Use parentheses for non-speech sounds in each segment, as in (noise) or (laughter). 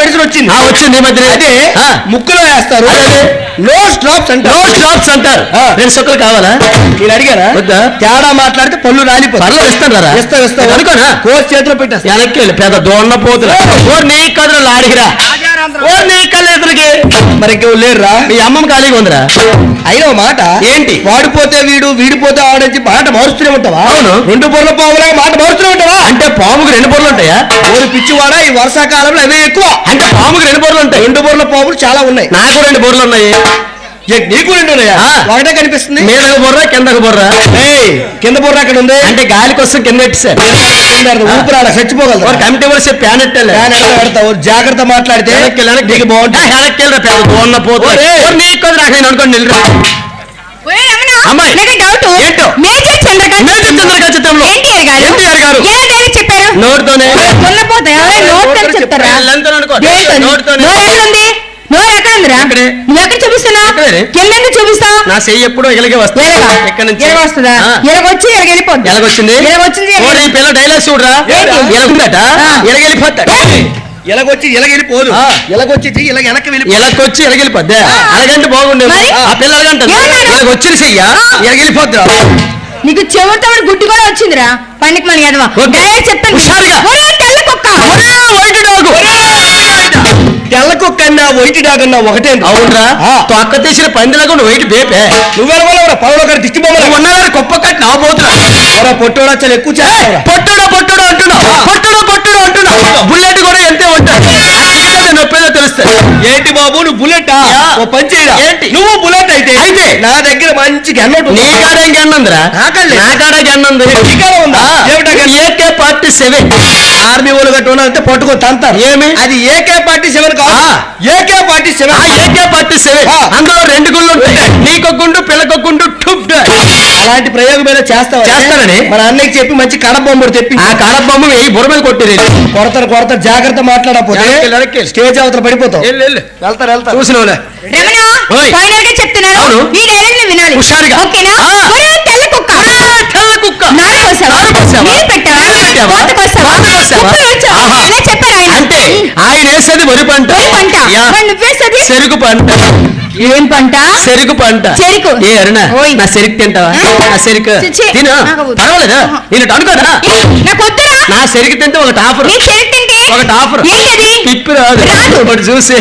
Medicine వచ్చింది. వచ్చింది ఈ మధ్యనే. అదే. ముక్కులో వేస్తారు. డ్రాప్స్ నో అంటారు. స్టాప్స్ అంటారు. ఆ. రెండు సుక్కలు కావాలా? నేను అడిగారా వద్దా? తేడా మాట్లాడితే పళ్ళు రాలిపోతాయి. పర్లేదు ఇస్తాను ఇస్తా ఇస్తా అనుకోనా? కోచ్ చేతిలో పెట్టేస్తా. వెనక్కి వెళ్ళి పెద్ద దోన్న పోతురా నీ కదురు లాడిగిరా ఓ నీ కళ్ళెదురికి మరి లేరురా మీ అమ్మమ్మ ఖాళీగా ఉందిరా. అయిన మాట? ఏంటి? వాడిపోతే వీడు వీడిపోతే వాడని మాట మారుస్తూనే ఉంటావా? అవును. రెండు పొరల పావులా మాట మారుస్తూనే ఉంటావా? అంటే పాముకు రెండు బొర్రలు ఉంటాయా? ఊరు పిచ్చివాడా ఈ వర్షాకాలంలో అవే ఎక్కువ. అంటే పాముకు రెండు బొర్రలు ఉంటాయి. రెండు పొరల పావులు చాలా ఉన్నాయి. నాకు రెండు బొర్రలు ఉన్నాయి. నీకు. ఒకటే కనిపిస్తుంది. మీదకు బొర్ర కిందకు బొర్ర. ఏయ్, కింద బొర్ర అక్కడ ఉంది? అంటే గాలి కోసం కింద పెట్టారు ఊపిరాడ చచ్చిపోగలరు? Committee వలసే pan ఎట్టాలి? పెడతావు? జాగ్రత్త మాట్లాడితే నీకు బాగుంటుంది. వెనక్కి వెళ్ళరా పెద్ద దోన్న పోతు. ఓరే. నీ కదురు నేను అనుకోండి రమణ, అమ్మాయి. నాకు డౌట్ ఏంటో? మేజర్ చంద్రకాంత్ మేజర్ చంద్రకాంత్ చిత్రంలో. ఎన్టీఆర్ గారు. ఎన్టీఆర్ గారు. ఎలా డైరెక్ట్ చెప్పారు? నోటితోనే. కొల్లపోతే నోట్ చెప్తారా? నోటితోనే. ఎక్కడ ఉంది? ఇక్కడే. నువ్వు ఎక్కడ చూపిస్తున్నావు? ఇక్కడే. కింద ఎందుకు చూపిస్తావు? నా చెయ్యి ఎప్పుడు ఇలాగే వస్తుంది? నుంచి? వస్తుందా ఆ. ఎలాగొచ్చింది? ఓరి పిల్ల డైలాగ్ చూడరా? ఏంటి? ఎలాగుందట ఆ. ఎలాగెళ్ళిపోతాడు ఎలాగొచ్చి ఎలాగెళ్ళిపోదు. ఆ. ఎలాగొచ్చి ఇలా వెనక్కి వెళ్ళి ఎలాగొచ్చి ఎలాగెళ్ళిపోద్ది. అలాగంటే బాగుండేది మరి? ఆ పిల్ల ఎలాగంటుంది ఏమన్నాడు? ఎలాగొచ్చిన చెయ్య? ఎలాగెళ్ళిపోద్ది. నీకు చెవులతో కూడా గుడ్డి కూడా వచ్చిందిరా? పండికి మన ఎదవా వద్దు. డైరెక్ట్ చెప్తాను హుషారుగా. ఒరే తెల్ల కుక్క. వైట్ డాగు తెల్ల కుక్కన్నా వైట్ డాగ్ అన్నా ఒకటే అవునరా. తొక్క తీసిన పందిలాగా వైట్ బేపే నువ్వెవరో పొలంలో ఒకటి దిష్టి బొమ్మలు ఉన్నారా కుప్ప కట్టి నా పోతున్నా ఎవరో పొట్టోడా చాలా ఎక్కువ చేస్తావురా. పొట్టుడు పొట్టుడు అంటున్నావు. పొట్టుడు పొట్టుడు అంటున్నావు. బుల్లెట్ కూడా ఎంతే ఉంటాడు. నొప్పేదో తెలుస్తుంది. ఏంటి బాబు నువ్వు బుల్లెట్. ఓ పని చేయరా? ఏంటి? నువ్వు బుల్లెట్ అయితే అయితే? నా దగ్గర మంచి గన్నోట్ నీ కాడే గన్నుందిరా? నాకాడే. గన్నుంది. ఉందా? ఏమిటా gun? AK forty seven army వాళ్ళు గట్టు ఉన్నారంటే పట్టుకో తంతారు ఏమి? అది ఏకే పార్టీ సెవెన్ కాదు ఆ. AK forty seven AK forty seven. అందులో రెండు గుళ్ళు ఉంటాయి నీకొక గుండు పిల్లకొక గుండు టుప్. అలాంటి ప్రయోగం మీద చేస్తావా చేస్తానని? మన అన్నయ్యకి చెప్పి మంచి కడబొమ్మడు తెప్పి ఆ కడబొమ్మ వేయి బుర్ర మీద కొట్టిరేది కొడతారు కొడతారు జాగ్రత్త మాట్లాడకపోతే. స్టేజ్ అవతల పడిపోతావు వెళ్ళు, వెళ్ళు. వెళ్తారు వెళ్తారు చూసినవులే రమణ ఓయ్. ఫైనల్గా చెప్తున్నాను అవును. ఈ డైలాగ్ని వినాలి హుషారుగా. ఓకేనా పెట్టావా పెట్టావా? కోసావా? కుక్క వచ్చావా? చెప్పారు? ఆయన. అంటే ఆయన వేసేది వరి పంట. పంట. నువ్వేసేది? చెరుకు పంట. ఏం పంట? చెరుకు పంట. చెరుకు. ఏ అరుణ. నా చెరుకు తింటావా? నా చెరుకు. తిను. నాకు. పర్వాలేదా. నేను అనుకోదా? నాకు నా చెరుకు తింటే తింటే ఒకటి ఆఫర్. ఏంటది పిప్పి రాదు. చూసి.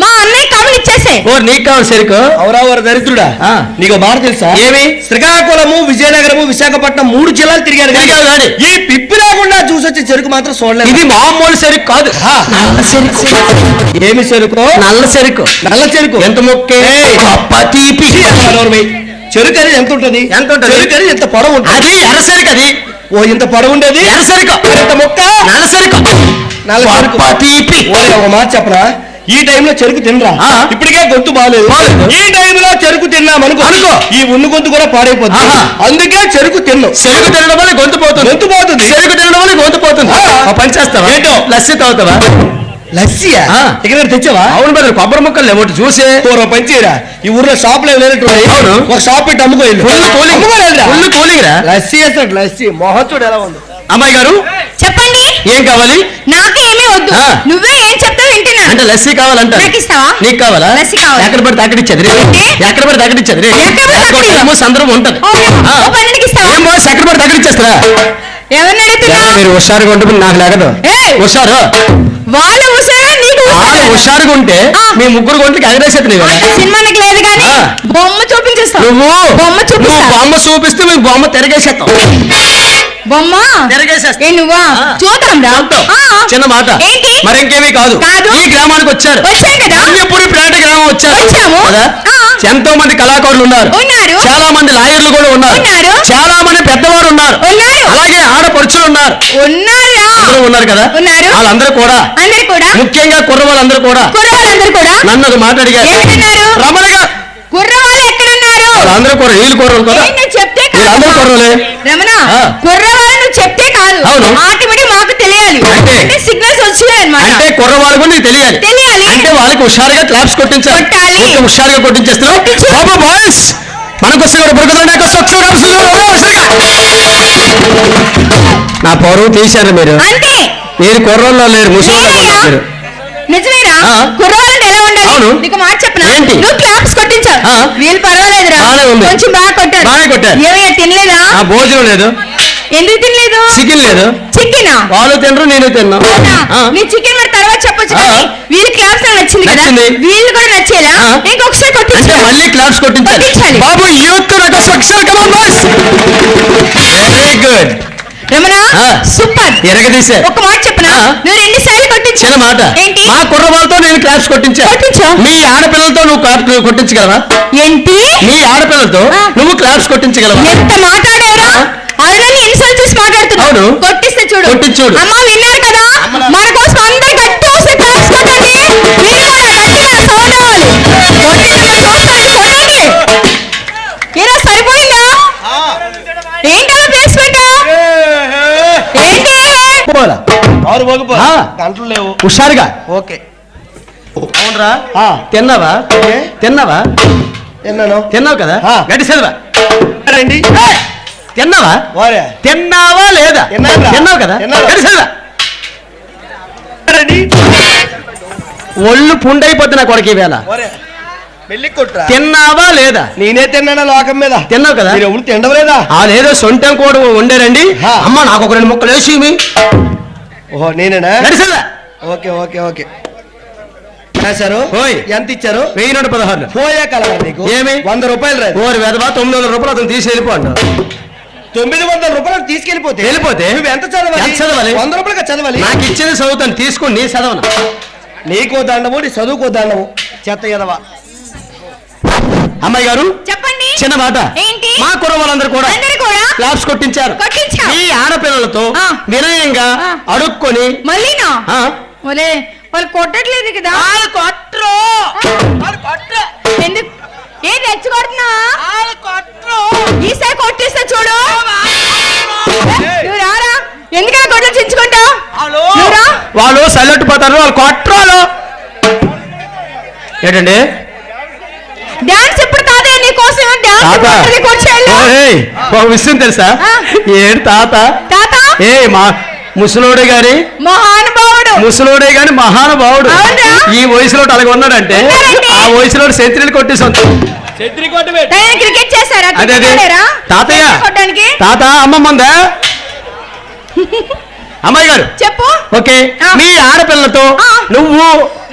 మా అన్నయ్య కబులు ఇచ్చేసే. ఓ నీకు కావాలి చెరుకు అవరావర దరిద్రుడా. నీకు మాట తెలుసా? ఏమి? శ్రీకాకుళము విజయనగరము విశాఖపట్నం మూడు జిల్లాలు తిరిగారు. ఈ పిప్పి రాకుండా చూసొచ్చే చెరుకు మాత్రం చూడలేదు ఇది మామూలు చెరుకు కాదు. ఏమి చెరుకు నల్ల చెరుకు నల్ల చెరుకు. ఎంత మొక్కే? తీపి. చెరుకు అనేది ఎంత ఉంటది? ఎంత ఉంటది? చెరుకు అనేది ఎంత పొడవు ఉంటుంది? అది ఎర్ర చెరుకు అది. ఓ ఇంత పొడవు ఉండేది? ఎర్ర చెరుకు ఎంత మొక్క? నల్ల చెరుకు నల్ల చెరుకు గొప్ప తీపి. ఒక మాట చెప్పరా? ఈ టైంలో చెరుకు తినరా? ఆ. ఇప్పటికే గొంతు బాగాలేదు బాలేదు. ఈ టైంలో చెరుకు తిన్నాం అనుకో అనుకో. ఈ ఉన్ను గొంతు కూడా పాడైపోతుంది. అందుకే చెరుకు తిన్నాం. చెరుకు తినడం వల్ల గొంతు పోతుంది. గొంతు పోతుంది. చెరుకు తినడం వల్ల గొంతు పోతుంది. పని చేస్తావా? ఏంటో? లస్సీ తాగుతావా? లస్సియా. ఇక్కడ తెచ్చావా? అవును మరి కొబ్బరి ముక్కలు లేవటి చూసే. పూర్వ పంచిరా ఈ ఊర్లో షాప్లో లేనట్టు అవును. ఒక షాప్ పెట్టి అమ్ముకో వెళ్ళు. ఫుల్ కూలింగ్ లస్సీ వేస్తాడు లస్సీ. మొహం చూడు ఎలా ఉంది. అమ్మాయి గారు? చెప్పండి. ఏం కావాలి? నాకే ఏమీ వద్దు. నువ్వే ఏం లస్సీ కావాలంట నాకు ఇస్తావా? నీకు కావాలా లస్సీ కావాలి. ఎక్కడ పడితే అక్కడ ఇచ్చేది రే. ఏంటి? ఎక్కడ పడితే అక్కడ ఇచ్చేది రే. ఎక్కడ పడితే అక్కడ? సందర్భం ఉంటది ఓ, ఆ. ఓ పన్నెండుకి ఇస్తావా ఏం బాస్ ఎక్కడ పడితే అక్కడ ఇచ్చేస్తారా ఎవరిని అడుగుతున్నా మీరు హుషారుగా ఉంటుంది నాకు లేకదు ఏయ్! హుషారు వాళ్ళు నీకు వాళ్ళు హుషారా? హుషారుగా ఉంటే ఆ. మీ ముగ్గురు గొంతుకి ఎగరేసేది నీవే అంత సినిమా నాకు లేదు కానీ ఆ. బొమ్మ చూపించేస్తావు నువ్వు బొమ్మ నువ్వు చూపిస్తా బొమ్మ చూపిస్తే మీ బొమ్మ తిరగేసేస్తావు బొమ్మ. తిరగేసేస్తా. ఏ నువ్వా? ఆ. చూద్దాం రా. చూద్దాం. ఆ. చిన్న మాట. మరింకేమీ కాదు. ఈ గ్రామానికి వచ్చారు. అన్నిపురి పేట గ్రామం వచ్చారు. ఎంతో మంది కళాకారులు ఉన్నారు. ఉన్నారు. చాలా మంది లాయర్లు కూడా ఉన్నారు. ఉన్నారు. చాలా మంది పెద్దవారు ఉన్నారు. ఉన్నారు. అలాగే ఆడపడుచులు ఉన్నారు. ఉన్నారా? ఉన్నారు కదా? ఉన్నారు. వాళ్ళందరూ కూడా. అందరు కూడా. ముఖ్యంగా కుర్ర వాళ్ళందరూ కూడా. కుర్రవాళ్ళందరూ కూడా. నన్ను ఒక మాట అడిగారు ఏమన్నారు? రమణ గారు. కుర్రవాళ్ళు ఎక్కడున్నారు? వాళ్ళందరూ కూడా వీళ్ళు కుర్రలు కదా? వీళ్ళందరూ కుర్రలే రమణ ఆ. కుర్రవాళ్ళు నువ్వు చెప్తే కాదు అవును. ఆటోమేటిక్ మాకు తెలియాలి అంటే? అంటే సిగ్నల్స్ వచ్చాయి అంటే తెలియాలి తెలియాలి. అంటే వాళ్ళకి హుషారుగా క్లాప్స్ కొట్టించాలి కొట్టాలి. కొంచెం హుషారుగా కొట్టించేస్తున్నాం కొట్టించు. బాబు బాయ్స్ కూడా బురకదండి నా పరువు తీశారు మీరు అంటే మీరు కుర్రల్లో లేరు ముసలి లేదయ్యా. మీరు ఆ. కుర్రవాళ్ళు ఎలా ఉండాలి అవును. నీకు మాట చెప్పనా ఏంటి? నువ్వు క్లాప్స్ కొట్టించావు ఆ. వీళ్ళు పర్వాలేదురా బాగానే ఉంది. కొంచెం బాగా కొట్టారు. బాగానే కొట్టారు. ఏమయ్యా తినలేదా? ఆ భోజనం లేదు. ఎందుకు తినలేదు? చికెన్ లేదు. చికెనా? వాళ్ళు తినరు నేను తిన్నా. నీ చికెన్ మరి తర్వాత చెప్పొచ్చు వీళ్ళు క్లాప్స్ నచ్చింది కదా. వీళ్ళు కూడా నచ్చేలా. ఇంకొకసారి కొట్టించాలి మళ్ళీ క్లాప్స్ కొట్టించాలి. బాబు youth reconstruction come on boys very good Ramana. Super. ఎరగదీశారు ఒక మాట చెప్పనా. నువ్వు రెండు సార్లు చిన్న మాట. ఏంటి? మా కుర్రవాళ్ళతో నేను క్లాప్స్ కొట్టించా. కొట్టించావు. మీ ఆడపిల్లలతో నువ్వు క్లాప్స్ కొట్టించగలవా? ఏంటి? మీ ఆడపిల్లలతో ఆ. నువ్వు క్లాప్స్ కొట్టించగలవా? ఎంత మాట్లాడారా? ఆ. అలానే ఇన్సల్ట్ చేసి మాట్లాడుతున్నావు అవును. కొట్టిస్తే చూడు. కొట్టి చూడు. అమ్మ విన్నారు కదా? మన కోసం అందరు గంటలు లేవు. హుషారుగా. ఓకే. అవునరా. తిన్నావా? తిన్నావా? ఎన్నాను తిన్నావు కదా? చదివా రండి. తిన్నావా? తిన్నావా లేదా. తిన్నావు కదా? తిన్నాను. చదివా రండి. ఒళ్ళు పుండైపోద్ది నా కొడుకు తిన్నావా లేదా? నేనే తిన్నానా లోకం మీద? తిన్నావు కదా? ఎవరు ఆ లేదో సొంతం కూడా వండారండి ఆ. అమ్మ నాకు ఒక రెండు ముక్కలు వేసి. ఓహో నేనేనా? Okay okay okay. రాశారు. ఎంత ఇచ్చారు? వెయ్యి నూట పదహారు పోయే కలరా నీకు. ఏమి? వంద రూపాయలు రాదు. ఓరి వెదవా తొమ్మిది వందల రూపాయలు అతను తీసి వెళ్ళిపోండు తొమ్మిది వందల రూపాయలు తీసుకెళ్ళిపోతే వెళ్ళిపోతే? నువ్వు ఎంత చదవాలి? చదవాలి? వంద రూపాయలుగా చదవాలి? నాకు ఇచ్చింది చదువుతాను తీసుకుని నీ చదవను? నీకో దండము నీ చదువుకో దండము. చెత్త ఎదవా. అమ్మాయి గారు చెప్పండి. చిన్న మాట. ఏంటి? మా కుర్ర వాళ్ళందరూ కూడా అందరూ కూడా క్లాప్స్ కొట్టించారు. కొట్టించాం. మీ ఆడపిల్లలతో. వినయంగా. అడుక్కొని మళ్ళీనా? ఒలే వాళ్ళు కొట్టట్లేదు కదా? కొట్టరు. ఎందుకు? ఏ తెచ్చుకొడుతున్నా ఈసారి కొట్టిస్తా చూడు. నువ్వు రారా? ఎందుకలా గొడ్లు చించుకుంటావు? వాళ్ళు సల్లెట్టు పోతారు వాళ్ళు. కొట్రాలు ఏంటండి? డాన్స్ ఎప్పుడు తాతయ్య నీ కోసం డాన్స్ ఒక విషయం తెలుసా. ఏంటి తాత? తాత? ఏ మా ముసలోడే గాని? మహానుభావుడు. ముసలోడే గాని మహానుభావుడు. అవునా? ఈ వయసులో అలాగ ఉన్నాడంటే. ఆ వయసులో సెంచరీలు కొట్టేసాం క్రికెట్ చేశారా? తాతయ్య. తాత అమ్మమ్మ ఉందా (laughs) అమ్మాయి గారు. చెప్పు. ఓకే. మీ ఆడపిల్లతో. నువ్వు